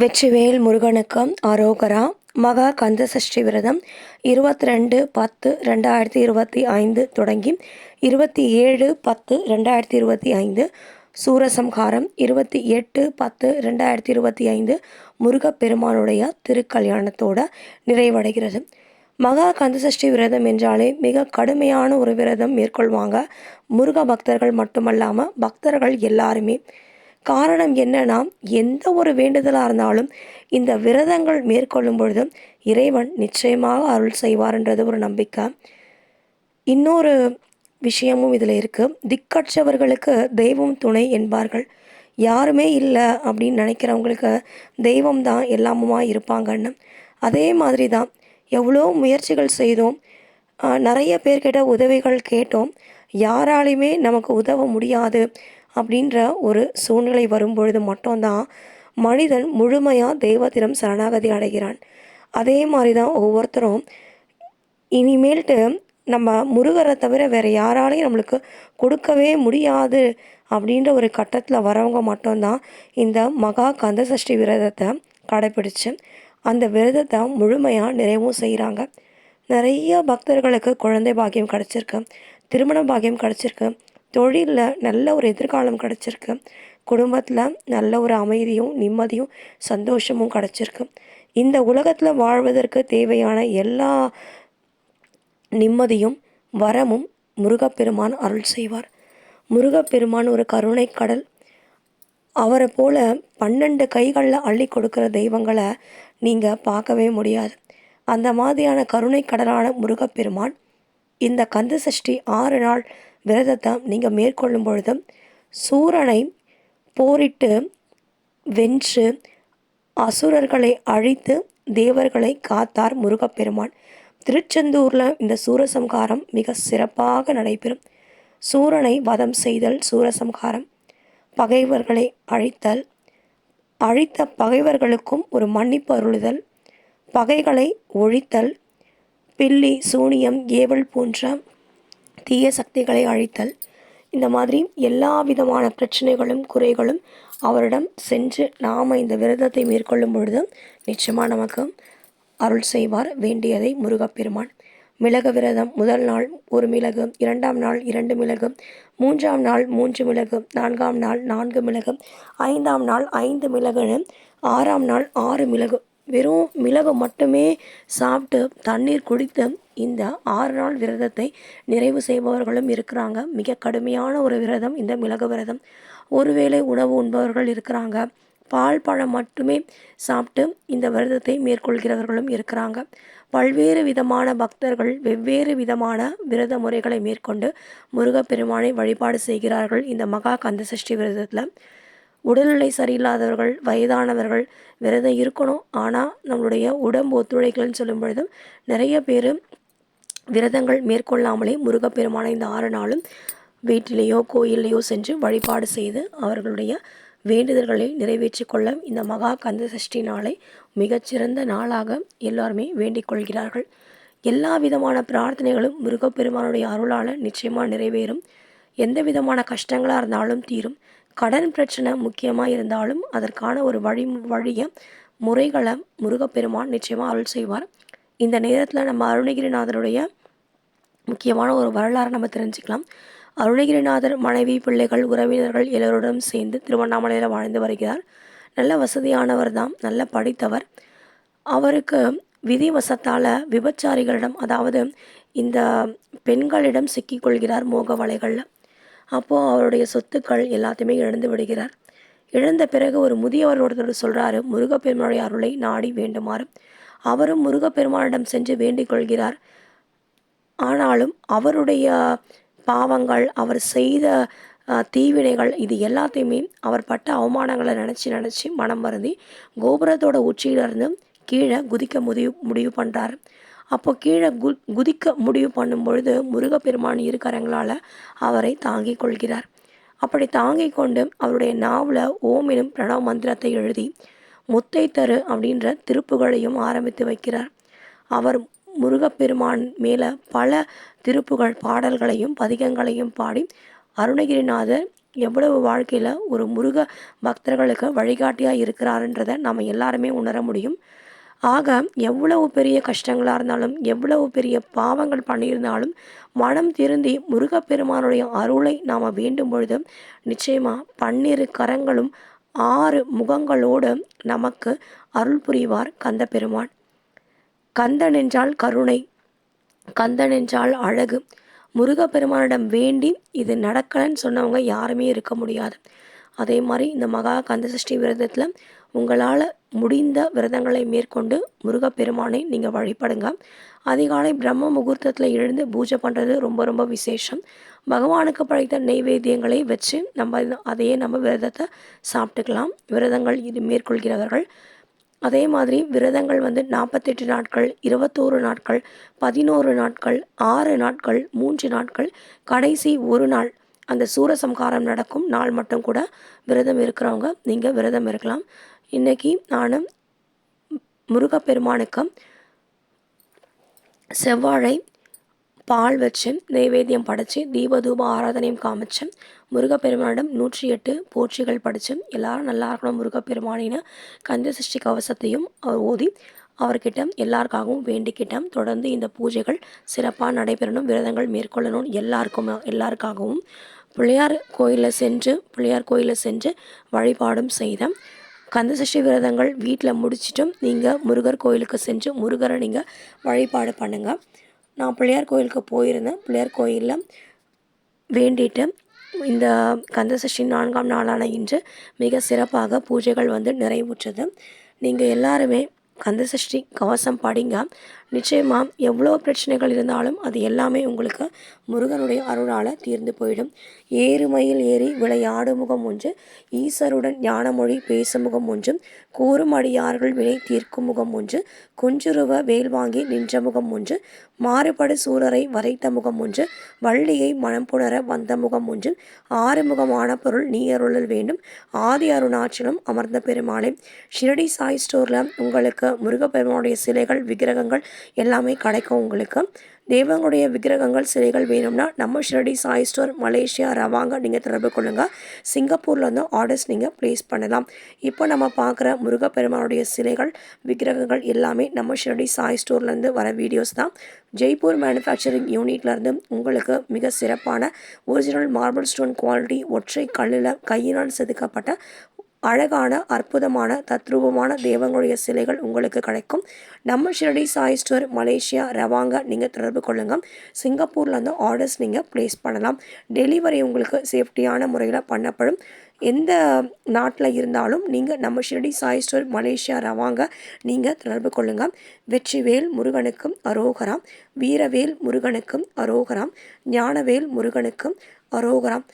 வெற்றிவேல் முருகனுக்கு அரோகரா மகா கந்த சஷ்டி விரதம் இருபத்தி ரெண்டு பத்து ரெண்டாயிரத்தி இருபத்தி ஐந்து தொடங்கி இருபத்தி ஏழு பத்து ரெண்டாயிரத்தி இருபத்தி ஐந்து சூரசம்ஹாரம் இருபத்தி எட்டு பத்து ரெண்டாயிரத்தி இருபத்தி ஐந்து முருகப்பெருமானுடைய திருக்கல்யாணத்தோட நிறைவடைகிறது. மகா கந்தசஷ்டி விரதம் என்றாலே மிக கடுமையான ஒரு விரதம் மேற்கொள்வாங்க முருக பக்தர்கள் மட்டுமல்லாமல் பக்தர்கள் எல்லாருமே. காரணம் என்னன்னா எந்த ஒரு வேண்டுதலாக இருந்தாலும் இந்த விரதங்கள் மேற்கொள்ளும் பொழுது இறைவன் நிச்சயமாக அருள் செய்வார்ன்றது ஒரு நம்பிக்கை. இன்னொரு விஷயமும் இதில் இருக்குது திக்கற்றவர்களுக்கு தெய்வம் துணை என்பார்கள். யாருமே இல்லை அப்படின்னு நினைக்கிறவங்களுக்கு தெய்வம் தான் எல்லாமுமா இருப்பாங்கன்னு. அதே மாதிரி தான் எவ்வளோ முயற்சிகள் செய்தோம். நிறைய பேர்கிட்ட உதவிகள் கேட்டோம். யாராலையுமே நமக்கு உதவ முடியாது. அப்படின்ற ஒரு சூழ்நிலை வரும்பொழுது மட்டும்தான் மனிதன் முழுமையாக தெய்வத்திடம் சரணாகதி அடைகிறான். அதே மாதிரி தான் ஒவ்வொருத்தரும் இனிமேல்ட்டு நம்ம முருகரை தவிர வேறு யாராலையும் நம்மளுக்கு கொடுக்கவே முடியாது அப்படின்ற ஒரு கட்டத்தில் வரவங்க மட்டும்தான் இந்த மகா கந்த சஷ்டி விரதத்தை கடைப்பிடிச்சு அந்த விரதத்தை முழுமையாக நிறைவும் செய்கிறாங்க நிறைய பக்தர்களுக்கு குழந்தை பாக்கியம் கிடச்சிருக்கு திருமண பாக்கியம் கிடச்சிருக்கு. தொழிலில் நல்ல ஒரு எதிர்காலம் கிடச்சிருக்கு. குடும்பத்தில் நல்ல ஒரு அமைதியும் நிம்மதியும் சந்தோஷமும் கிடச்சிருக்கு. இந்த உலகத்தில் வாழ்வதற்கு தேவையான எல்லா நிம்மதியும் வரமும் முருகப்பெருமான் அருள் செய்வார். முருகப்பெருமான் ஒரு கருணை கடல். அவரை போல பன்னெண்டு கைகளில் அள்ளி கொடுக்குற தெய்வங்களை நீங்கள் பார்க்கவே முடியாது. அந்த மாதிரியான கருணை கடலான முருகப்பெருமான் இந்த கந்த சஷ்டி ஆறு நாள் விரதத்தை நீங்கள் மேற்கொள்ளும் பொழுது சூரனை போரிட்டு வென்று அசுரர்களை அழித்து தேவர்களை காத்தார் முருகப்பெருமான். திருச்செந்தூரில் இந்த சூரசம்ஹாரம் மிக சிறப்பாக நடைபெறும். சூரனை வதம் செய்தல் சூரசம்ஹாரம். பகைவர்களை அழித்தல். அழித்த பகைவர்களுக்கும் ஒரு மன்னிப்பு அருளுதல். பகைகளை ஒழித்தல். பில்லி சூனியம் ஏவல் போன்ற தீய சக்திகளை அழித்தல். இந்த மாதிரி எல்லா விதமான பிரச்சனைகளும் குறைகளும் அவரிடம் சென்று நாம் இந்த விரதத்தை மேற்கொள்ளும் பொழுது நிச்சயமாக நமக்கு அருள் செய்வார் வேண்டியதை முருகப்பெருமான். மிளகு விரதம் முதல் நாள் ஒரு மிளகு இரண்டாம் நாள் இரண்டு மிளகு மூன்றாம் நாள் மூன்று மிளகு நான்காம் நாள் நான்கு மிளகு ஐந்தாம் நாள் ஐந்து மிளகுன்னு ஆறாம் நாள் ஆறு மிளகு வெறும் மிளகு மட்டுமே சாப்பிட்டு தண்ணீர் குடித்து இந்த ஆறு நாள் விரதத்தை நிறைவு செய்பவர்களும் இருக்கிறாங்க. மிக கடுமையான ஒரு விரதம் இந்த மிளகு விரதம். ஒருவேளை உணவு உண்பவர்கள் இருக்கிறாங்க. பால் பழம் மட்டுமே சாப்பிட்டு இந்த விரதத்தை மேற்கொள்கிறவர்களும் இருக்கிறாங்க. பல்வேறு விதமான பக்தர்கள் வெவ்வேறு விதமான விரத முறைகளை மேற்கொண்டு முருகப்பெருமானை வழிபாடு செய்கிறார்கள். இந்த மகா கந்த சஷ்டி விரதத்தில் உடல்நிலை சரியில்லாதவர்கள் வயதானவர்கள் விரதம் இருக்கணும். ஆனால் நம்மளுடைய உடம்பு ஒத்துழைக்கலன்னு சொல்லும் பொழுதும் நிறைய பேர் விரதங்கள் மேற்கொள்ளாமலே முருகப்பெருமானை இந்த ஆறு நாளும் வீட்டிலேயோ கோயிலையோ சென்று வழிபாடு செய்து அவர்களுடைய வேண்டுதல்களை நிறைவேற்றி கொள்ள இந்த மகா கந்த சஷ்டி நாளை மிகச்சிறந்த நாளாக எல்லாருமே வேண்டிக் கொள்கிறார்கள். எல்லா விதமான பிரார்த்தனைகளும் முருகப்பெருமானுடைய அருளால் நிச்சயமாக நிறைவேறும். எந்த விதமான கஷ்டங்களாக இருந்தாலும் தீரும். கடன் பிரச்சனை முக்கியமாக இருந்தாலும் அதற்கான ஒரு வழி வழியை முறைகளை முருகப்பெருமான் நிச்சயமாக அருள் செய்வார். இந்த நேரத்தில் நம்ம அருணகிரிநாதருடைய முக்கியமான ஒரு வரலாறை நம்ம தெரிஞ்சுக்கலாம். அருணகிரிநாதர் மனைவி பிள்ளைகள் உறவினர்கள் எல்லோருடன் சேர்ந்து திருவண்ணாமலையில் வாழ்ந்து வருகிறார். நல்ல வசதியானவர் தான் நல்ல படித்தவர். அவருக்கு விதிவசத்தால் விபச்சாரிகளிடம் அதாவது இந்த பெண்களிடம் சிக்கிக்கொள்கிறார் மோக வலைகளில். அப்போது அவருடைய சொத்துக்கள் எல்லாத்தையுமே இழந்து விடுகிறார். இழந்த பிறகு ஒரு முதியவர் ஒருத்தர் சொல்கிறாரு முருகப்பெருமானுடைய அருளை நாடி வேண்டுமாறு. அவரும் முருகப்பெருமானிடம் சென்று வேண்டிக் கொள்கிறார். ஆனாலும் அவருடைய பாவங்கள் அவர் செய்த தீவினைகள் இது எல்லாத்தையுமே அவர் பட்ட அவமானங்களை நினச்சி நினச்சி மனம் வருந்தி கோபுரத்தோட உச்சியிலிருந்து கீழே குதிக்க முடிவு முடிவு பண்ணுறாரு அப்போ கீழே கு குதிக்க முடிவு பண்ணும் பொழுது முருகப்பெருமான் இரு கரங்களால் அவரை தாங்கிக் கொள்கிறார். அப்படி தாங்கிக் கொண்டு அவருடைய நாவில் ஓம் எனும் பிரணவ மந்திரத்தை எழுதி முத்தை தரு அப்படின்ற திருப்புகளையும் ஆரம்பித்து வைக்கிறார். அவர் முருகப்பெருமான் மேலே பல திருப்புகள் பாடல்களையும் பதிகங்களையும் பாடி அருணகிரிநாதர் எவ்வளவு வாழ்க்கையில் ஒரு முருக பக்தர்களுக்கு வழிகாட்டியாக இருக்கிறாருன்றதை நம்ம எல்லாருமே உணர முடியும். ஆக எவ்வளவு பெரிய கஷ்டங்களாக இருந்தாலும் எவ்வளவு பெரிய பாவங்கள் பண்ணியிருந்தாலும் மனம் திருந்தி முருகப்பெருமானுடைய அருளை நாம் வேண்டும் பொழுது நிச்சயமாக பன்னிரு கரங்களும் ஆறு முகங்களோடு நமக்கு அருள் புரிவார் கந்த பெருமான் கந்தன் என்றால் கருணை கந்தன் என்றால் அழகு. முருகப்பெருமானிடம் வேண்டி இது நடக்கலைன்னு சொன்னவங்க யாருமே இருக்க முடியாது. அதே மாதிரி இந்த மகா கந்தசஷ்டி விரதத்தில் உங்களால் முடிந்த விரதங்களை மேற்கொண்டு முருகப்பெருமானை நீங்கள் வழிபடுங்க. அதிகாலை பிரம்ம முகூர்த்தத்தில் எழுந்து பூஜை பண்ணுறது ரொம்ப ரொம்ப விசேஷம். பகவானுக்கு படைத்த நெய்வேத்தியங்களை வச்சு நம்ம அதையே நம்ம விரதத்தை சாப்பிட்டுக்கலாம். விரதங்கள் இது மேற்கொள்கிறவர்கள். அதே மாதிரி விரதங்கள் வந்து நாற்பத்தெட்டு நாட்கள் இருபத்தோரு நாட்கள் பதினோரு நாட்கள் ஆறு நாட்கள் மூன்று நாட்கள் கடைசி ஒரு நாள் அந்த சூரசம்காரம் நடக்கும். நாள் மட்டும் கூட விரதம் இருக்கிறவங்க நீங்கள் விரதம் இருக்கலாம். இன்றைக்கி நான் முருகப்பெருமானுக்கு செவ்வாழை பால் வச்சு நைவேத்தியம் படைச்சு தீபதூப ஆராதனையும் காமிச்சு முருகப்பெருமானிடம் நூற்றி எட்டு போற்றிகள் படித்து எல்லாரும் நல்லா இருக்கணும் முருகப்பெருமானின்னு கந்த சஷ்டி கவசத்தையும் அவர் ஓதி அவர்கிட்ட எல்லாருக்காகவும் வேண்டிக்கிட்டேன். தொடர்ந்து இந்த பூஜைகள் சிறப்பாக நடைபெறணும் விரதங்கள் மேற்கொள்ளணும் எல்லாருக்கும் எல்லாருக்காகவும். பிள்ளையார் கோயிலில் சென்று பிள்ளையார் கோயிலில் சென்று வழிபாடும் செய்தேன். கந்தசஷ்டி விரதங்கள் வீட்டில் முடிச்சிட்டும் நீங்கள் முருகர் கோயிலுக்கு சென்று முருகரை நீங்கள் வழிபாடு பண்ணுங்கள் நான் பிள்ளையார் கோயிலுக்கு போயிருந்தேன். பிள்ளையார் கோயிலில் வேண்டிட்டு இந்த கந்தசஷ்டி நான்காம் நாளான இன்று மிக சிறப்பாக பூஜைகள் வந்து நிறைவுற்றது. நீங்கள் எல்லாருமே கந்தசஷ்டி கவசம் படிங்க. நிச்சயமாக எவ்வளோ பிரச்சனைகள் இருந்தாலும் அது எல்லாமே உங்களுக்கு முருகனுடைய அருளால் தீர்ந்து போயிடும். ஏறுமையில் ஏறி விளையாடு முகம் ஒன்று ஈசருடன் ஞானமொழி பேசும் முகம் ஒன்றும் கூறும் அடியார்கள் வினை தீர்க்கும் முகம் ஒன்று குஞ்சுருவ வேல் வாங்கி நின்ற முகம் ஒன்று மாறுபடு சூரரை வரைத்த முகம் ஒன்று வள்ளியை மனம் புணர வந்த முகம் ஒன்று ஆறுமுகமான பொருள் நீ அருளல் வேண்டும். ஆதி அருணாச்சலம் அமர்ந்த பெருமாளே ஷிரடி சாய் ஸ்டோரில் உங்களுக்கு முருகப்பெருமானுடைய சிலைகள் விக்கிரகங்கள் எல்லாமே கிடைக்கும் உங்களுக்கு. தெய்வங்களுடைய விக்கிரகங்கள் சிலைகள் வேணும்னா நம்ம ஷிரடி சாய் ஸ்டோர் மலேசியா ரவாங்க நீங்கள் தொடர்பு கொள்ளுங்கள் சிங்கப்பூரில் வந்து ஆர்டர்ஸ் நீங்கள் ப்ளேஸ் பண்ணலாம். இப்போ நம்ம பார்க்குற முருகப்பெருமானுடைய சிலைகள் விக்கிரகங்கள் எல்லாமே நம்ம ஷிரடி சாய் ஸ்டோர்லேருந்து வர வீடியோஸ் தான். ஜெய்ப்பூர் மேனுஃபேக்சரிங் யூனிட்லேருந்து உங்களுக்கு மிக சிறப்பான ஒரிஜினல் மார்பிள் ஸ்டோன் குவாலிட்டி ஒற்றை கல்லில் கையினால் செதுக்கப்பட்ட அழகான அற்புதமான தத்ரூபமான தெய்வங்களுடைய சிலைகள் உங்களுக்கு கிடைக்கும். நம்ம ஷிரடி சாய் ஸ்டோர் மலேசியா ரவாங்க நீங்கள் தொடர்பு கொள்ளுங்கள் சிங்கப்பூரில் வந்து ஆர்டர்ஸ் நீங்கள் ப்ளேஸ் பண்ணலாம். டெலிவரி உங்களுக்கு சேஃப்டியான முறையில் பண்ணப்படும். எந்த நாட்டில் இருந்தாலும் நீங்கள் நம்ம ஷிரடி சாய் ஸ்டோர் மலேசியா ரவாங்க நீங்கள் தொடர்பு கொள்ளுங்கள் வெற்றிவேல் முருகனுக்கும் அரோகராம் வீரவேல் முருகனுக்கும் அரோகராம் ஞானவேல் முருகனுக்கும் அரோகராம்